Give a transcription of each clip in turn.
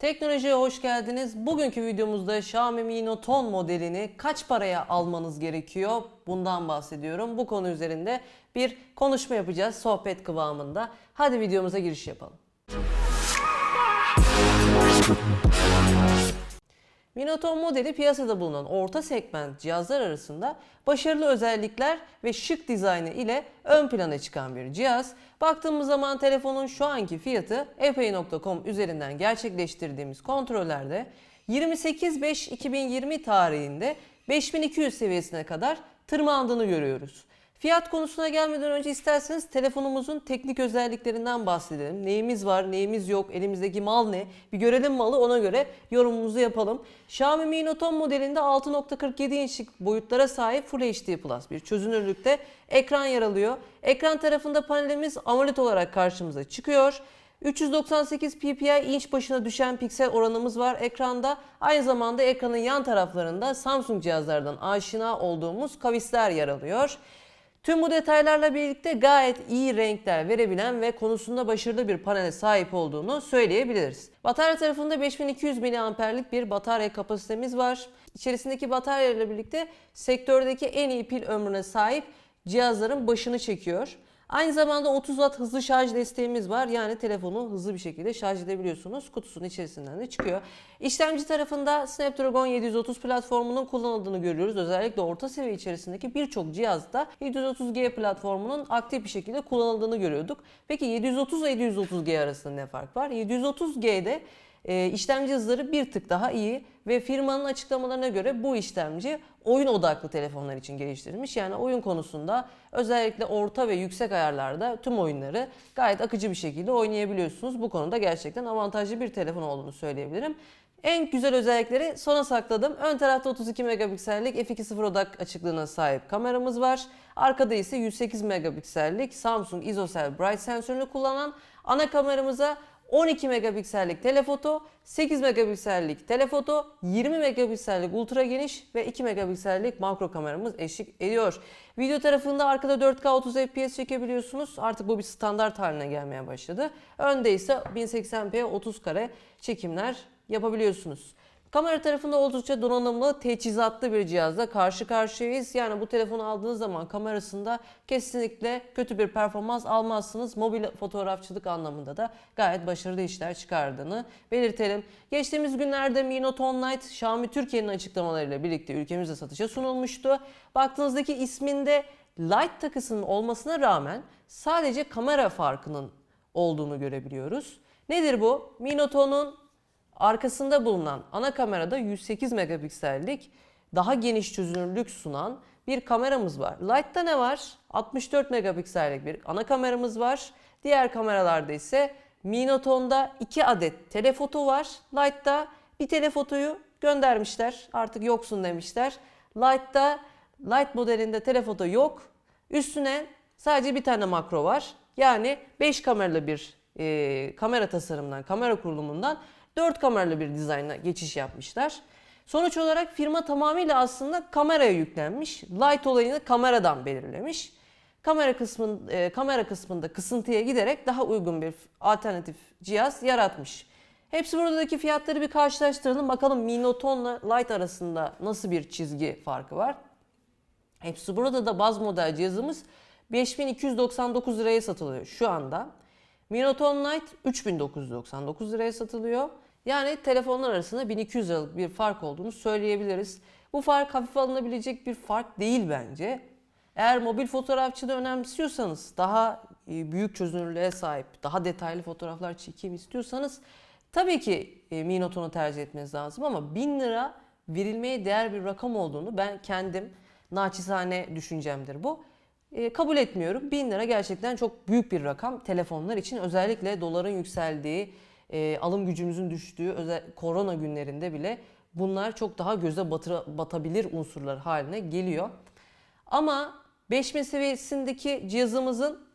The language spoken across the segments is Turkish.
Teknolojiye hoş geldiniz. Bugünkü videomuzda Xiaomi Mi Note 10 modelini kaç paraya almanız gerekiyor? Bundan bahsediyorum. Bu konu üzerinde bir konuşma yapacağız sohbet kıvamında. Hadi videomuza giriş yapalım. Mi Note 10 modeli piyasada bulunan orta segment cihazlar arasında başarılı özellikler ve şık dizaynı ile ön plana çıkan bir cihaz. Baktığımız zaman telefonun şu anki fiyatı epey.com üzerinden gerçekleştirdiğimiz kontrollerde 28.5.2020 tarihinde 5200 seviyesine kadar tırmandığını görüyoruz. Fiyat konusuna gelmeden önce isterseniz telefonumuzun teknik özelliklerinden bahsedelim. Neyimiz var, neyimiz yok, elimizdeki mal ne? Bir görelim malı ona göre yorumumuzu yapalım. Xiaomi Mi Note 10 modelinde 6.47 inçlik boyutlara sahip Full HD Plus bir çözünürlükte ekran yer alıyor. Ekran tarafında panelimiz AMOLED olarak karşımıza çıkıyor. 398 ppi inç başına düşen piksel oranımız var ekranda. Aynı zamanda ekranın yan taraflarında Samsung cihazlardan aşina olduğumuz kavisler yer alıyor. Tüm bu detaylarla birlikte gayet iyi renkler verebilen ve konusunda başarılı bir panele sahip olduğunu söyleyebiliriz. Batarya tarafında 5200 mAh'lik bir batarya kapasitemiz var. İçerisindeki batarya ile birlikte sektördeki en iyi pil ömrüne sahip cihazların başını çekiyor. Aynı zamanda 30 watt hızlı şarj desteğimiz var. Yani telefonu hızlı bir şekilde şarj edebiliyorsunuz. Kutusunun içerisinden de çıkıyor. İşlemci tarafında Snapdragon 730 platformunun kullanıldığını görüyoruz. Özellikle orta seviye içerisindeki birçok cihazda 730G platformunun aktif bir şekilde kullanıldığını görüyorduk. Peki 730 ve 730G arasında ne fark var? 730G'de e, işlemci hızları bir tık daha iyi ve firmanın açıklamalarına göre bu işlemci oyun odaklı telefonlar için geliştirilmiş. Yani oyun konusunda özellikle orta ve yüksek ayarlarda tüm oyunları gayet akıcı bir şekilde oynayabiliyorsunuz. Bu konuda gerçekten avantajlı bir telefon olduğunu söyleyebilirim. En güzel özellikleri sona sakladım. Ön tarafta 32 megapiksellik f2.0 odak açıklığına sahip kameramız var. Arkada ise 108 megapiksellik Samsung ISOCELL Bright sensörünü kullanan ana kameramıza 12 megapiksellik telefoto, 8 megapiksellik telefoto, 20 megapiksellik ultra geniş ve 2 megapiksellik makro kameramız eşlik ediyor. Video tarafında arkada 4K 30 FPS çekebiliyorsunuz. Artık bu bir standart haline gelmeye başladı. Önde ise 1080p 30 kare çekimler yapabiliyorsunuz. Kamera tarafında oldukça donanımlı, teçhizatlı bir cihazla karşı karşıyayız. Yani bu telefonu aldığınız zaman kamerasında kesinlikle kötü bir performans almazsınız. Mobil fotoğrafçılık anlamında da gayet başarılı işler çıkardığını belirtelim. Geçtiğimiz günlerde Mi Note 10 Lite Xiaomi Türkiye'nin açıklamalarıyla birlikte ülkemizde satışa sunulmuştu. Baktığınızdaki isminde Lite takısının olmasına rağmen sadece kamera farkının olduğunu görebiliyoruz. Nedir bu? Mi Note 10'un Arkasında bulunan ana kamerada 108 megapiksellik daha geniş çözünürlük sunan bir kameramız var. Lite'da ne var? 64 megapiksellik bir ana kameramız var. Diğer kameralarda ise Mi Note 10'da 2 adet telefoto var. Lite'da bir telefotoyu göndermişler. Artık yoksun demişler. Lite'da Lite modelinde telefoto yok. Üstüne sadece bir tane makro var. Yani 5 kameralı bir e, kamera tasarımından, kamera kurulumundan 4 kameralı bir dizayna geçiş yapmışlar. Sonuç olarak firma tamamıyla aslında kameraya yüklenmiş. Light olayını kameradan belirlemiş. Kamera kısmın e, kamera kısmında kısıntıya giderek daha uygun bir alternatif cihaz yaratmış. Hepsi buradaki fiyatları bir karşılaştıralım. Bakalım Mi Note 10 ile Lite arasında nasıl bir çizgi farkı var. Hepsi burada da baz model cihazımız 5299 liraya satılıyor şu anda. Mi Note 10 Lite 3999 liraya satılıyor. Yani telefonlar arasında 1200 liralık bir fark olduğunu söyleyebiliriz. Bu fark hafif alınabilecek bir fark değil bence. Eğer mobil fotoğrafçılığı önemsiyorsanız, daha e, büyük çözünürlüğe sahip, daha detaylı fotoğraflar çekeyim istiyorsanız tabii ki e, Mi Note 10'u tercih etmeniz lazım ama 1000 lira verilmeye değer bir rakam olduğunu ben kendim naçizane düşüncemdir bu. E, kabul etmiyorum. 1000 lira gerçekten çok büyük bir rakam telefonlar için. Özellikle doların yükseldiği, e, alım gücümüzün düştüğü özel, korona günlerinde bile bunlar çok daha göze batır, batabilir unsurlar haline geliyor. Ama 5000 seviyesindeki cihazımızın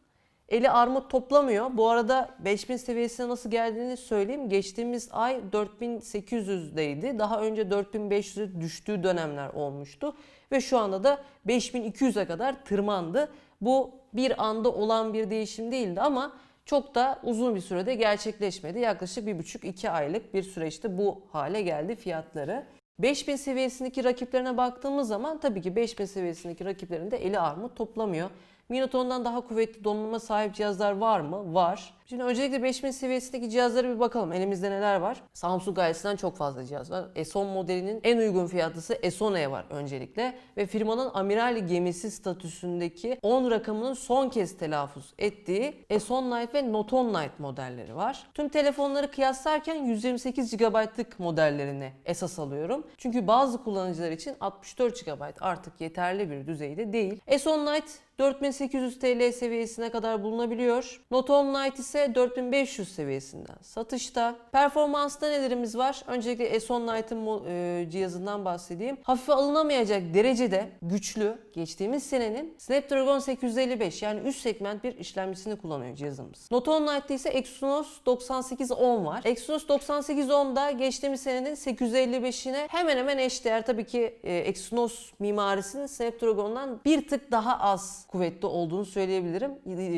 eli armut toplamıyor. Bu arada 5000 seviyesine nasıl geldiğini söyleyeyim. Geçtiğimiz ay 4800'deydi. Daha önce 4500'e düştüğü dönemler olmuştu. Ve şu anda da 5200'e kadar tırmandı. Bu bir anda olan bir değişim değildi ama çok da uzun bir sürede gerçekleşmedi. Yaklaşık bir buçuk iki aylık bir süreçte bu hale geldi fiyatları. 5000 seviyesindeki rakiplerine baktığımız zaman tabii ki 5000 seviyesindeki rakiplerinde eli armut toplamıyor. Minoton'dan daha kuvvetli donanıma sahip cihazlar var mı? Var. Şimdi öncelikle 5000 seviyesindeki cihazlara bir bakalım. Elimizde neler var? Samsung ailesinden çok fazla cihaz var. S10 modelinin en uygun fiyatlısı S10e var öncelikle. Ve firmanın amiral gemisi statüsündeki 10 rakamının son kez telaffuz ettiği S10 Lite ve 10 Lite modelleri var. Tüm telefonları kıyaslarken 128 GB'lık modellerini esas alıyorum. Çünkü bazı kullanıcılar için 64 GB artık yeterli bir düzeyde değil. S10 Lite 4800 TL seviyesine kadar bulunabiliyor. Note 10 Lite ise 4500 seviyesinden satışta. Performansta nelerimiz var? Öncelikle S10 Lite'ın mo- e, cihazından bahsedeyim. Hafife alınamayacak derecede güçlü geçtiğimiz senenin Snapdragon 855 yani üst segment bir işlemcisini kullanıyor cihazımız. Note 10 Lite'de ise Exynos 9810 var. Exynos 9810'da geçtiğimiz senenin 855'ine hemen hemen eşdeğer. Tabii ki e, Exynos mimarisinin Snapdragon'dan bir tık daha az kuvvetli olduğunu söyleyebilirim.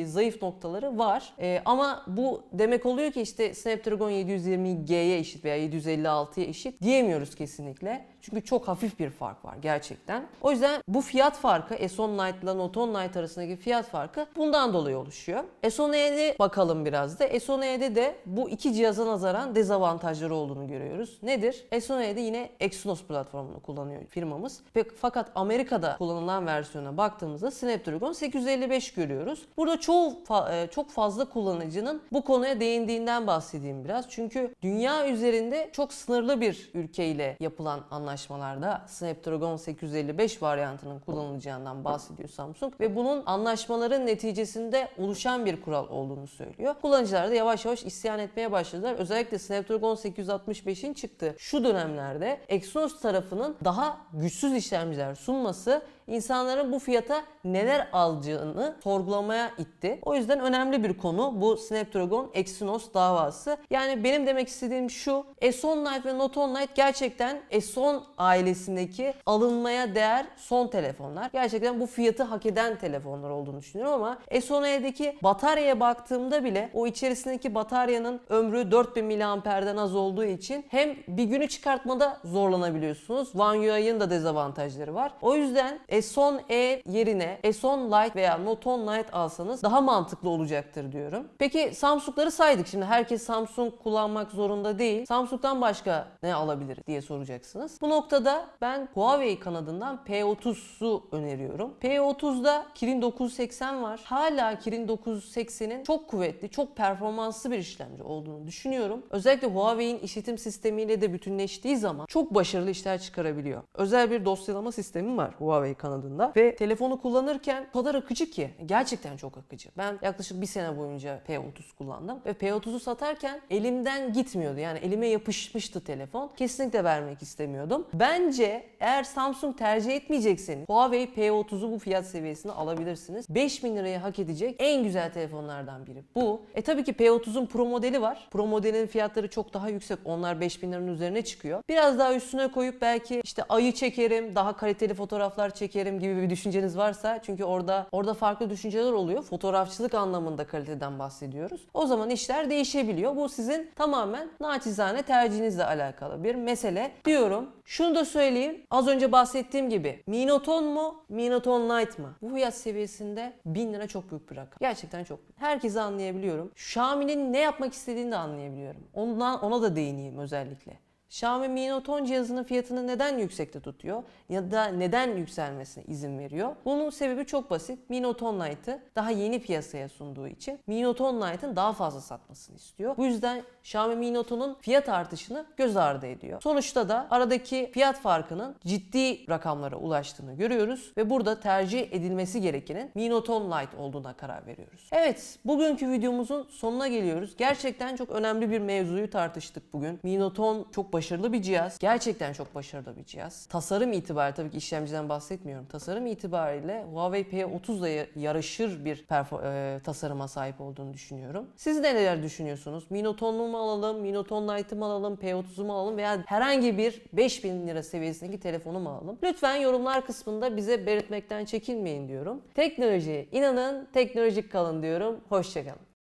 Zayıf noktaları var. E, ama bu demek oluyor ki işte Snapdragon 720G'ye eşit veya 756'ya eşit diyemiyoruz kesinlikle. Çünkü çok hafif bir fark var gerçekten. O yüzden bu fiyat farkı S10 Lite ile Note 10 Lite arasındaki fiyat farkı bundan dolayı oluşuyor. S10e'ye bakalım biraz da. S10e'de de bu iki cihaza nazaran dezavantajları olduğunu görüyoruz. Nedir? S10e'de yine Exynos platformunu kullanıyor firmamız. Fakat Amerika'da kullanılan versiyona baktığımızda Snapdragon 855 görüyoruz. Burada çoğu e, çok fazla kullanıcının bu konuya değindiğinden bahsedeyim biraz. Çünkü dünya üzerinde çok sınırlı bir ülkeyle yapılan anlaşmalarda Snapdragon 855 varyantının kullanılacağından bahsediyor Samsung ve bunun anlaşmaların neticesinde oluşan bir kural olduğunu söylüyor. Kullanıcılar da yavaş yavaş isyan etmeye başladılar. Özellikle Snapdragon 865'in çıktığı şu dönemlerde Exynos tarafının daha güçsüz işlemciler sunması insanların bu fiyata neler alacağını sorgulamaya itti. O yüzden önemli bir konu bu Snapdragon Exynos davası. Yani benim demek istediğim şu S10 Lite ve Note 10 Lite gerçekten S10 ailesindeki alınmaya değer son telefonlar. Gerçekten bu fiyatı hak eden telefonlar olduğunu düşünüyorum ama S10e'deki bataryaya baktığımda bile o içerisindeki bataryanın ömrü 4000 mAh'den az olduğu için hem bir günü çıkartmada zorlanabiliyorsunuz. One UI'ın da dezavantajları var. O yüzden S10e yerine S10 Lite veya Note 10 Lite alsanız daha mantıklı olacaktır diyorum. Peki Samsung'ları saydık. Şimdi herkes Samsung kullanmak zorunda değil. Samsung'dan başka ne alabilir diye soracaksınız. Bu noktada ben Huawei kanadından P30'u öneriyorum. P30'da Kirin 980 var. Hala Kirin 980'in çok kuvvetli, çok performanslı bir işlemci olduğunu düşünüyorum. Özellikle Huawei'in işletim sistemiyle de bütünleştiği zaman çok başarılı işler çıkarabiliyor. Özel bir dosyalama sistemi var Huawei kanadında ve telefonu kullanırken kadar akıcı ki gerçekten çok akıcı. Ben yaklaşık bir sene boyunca P30 kullandım ve P30'u satarken elimden gitmiyordu. Yani elime yapışmıştı telefon. Kesinlikle vermek istemiyordum. Bence eğer Samsung tercih etmeyecekseniz Huawei P30'u bu fiyat seviyesine alabilirsiniz. 5000 liraya hak edecek en güzel telefonlardan biri. Bu. E tabii ki P30'un Pro modeli var. Pro modelin fiyatları çok daha yüksek. Onlar 5000 liranın üzerine çıkıyor. Biraz daha üstüne koyup belki işte ayı çekerim, daha kaliteli fotoğraflar çekerim gibi bir düşünceniz varsa çünkü orada orada farklı düşünceler oluyor. Fotoğrafçılık anlamında kaliteden bahsediyoruz. O zaman işler değişebiliyor. Bu sizin tamamen naçizane tercihinizle alakalı bir mesele diyorum. Şunu da söyleyeyim. Az önce bahsettiğim gibi Minoton mu, Minoton Lite mı? Bu fiyat seviyesinde 1000 lira çok büyük bir rakam. Gerçekten çok. Herkesi anlayabiliyorum. Xiaomi'nin ne yapmak istediğini de anlayabiliyorum. Ondan ona da değineyim özellikle. Xiaomi Mi Note 10 cihazının fiyatını neden yüksekte tutuyor ya da neden yükselmesine izin veriyor? Bunun sebebi çok basit. Mi Note 10 Lite'ı daha yeni piyasaya sunduğu için Mi Note 10 Lite'ın daha fazla satmasını istiyor. Bu yüzden Xiaomi Mi Note 10'un fiyat artışını göz ardı ediyor. Sonuçta da aradaki fiyat farkının ciddi rakamlara ulaştığını görüyoruz ve burada tercih edilmesi gerekenin Mi Note 10 Lite olduğuna karar veriyoruz. Evet, bugünkü videomuzun sonuna geliyoruz. Gerçekten çok önemli bir mevzuyu tartıştık bugün. Mi Note 10 çok başarılı bir cihaz. Gerçekten çok başarılı bir cihaz. Tasarım itibariyle tabii ki işlemciden bahsetmiyorum. Tasarım itibariyle Huawei P30 ile yarışır bir e, tasarıma sahip olduğunu düşünüyorum. Siz de neler düşünüyorsunuz? Mi Note 10'u mu alalım, Mi Note 10 Lite'ı mı alalım, P30'u mu alalım veya herhangi bir 5000 lira seviyesindeki telefonu mu alalım? Lütfen yorumlar kısmında bize belirtmekten çekinmeyin diyorum. Teknolojiye inanın, teknolojik kalın diyorum. Hoşçakalın.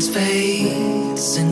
turns face into